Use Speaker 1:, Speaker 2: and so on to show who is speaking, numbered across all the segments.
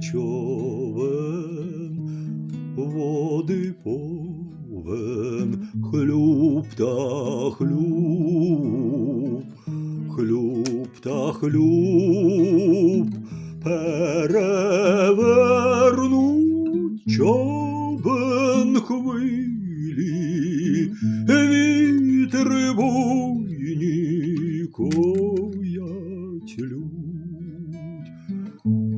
Speaker 1: човен, води повен, хлюб та хлюб, хлюб та хлюб, перевернуть човен хвилі, вітри буйні коять.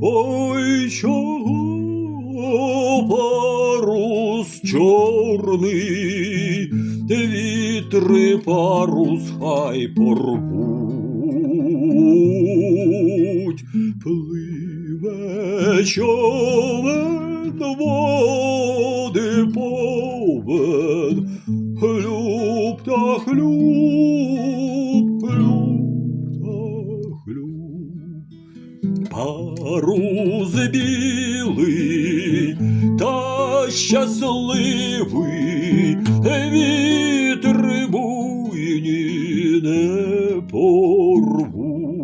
Speaker 1: Ой, чого парус чорний, вітри парус хай порвуть, пливе човен води повен, хлюб та хлюб, Парус білий та щасливий, вітри буйні не порвуть.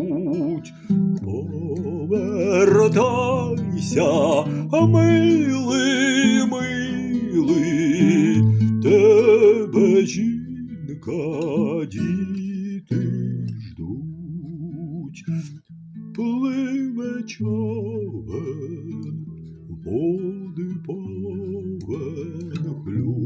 Speaker 1: Повертайся, милий, милий, тебе жінка, діти пливе човен, води повен хлюб.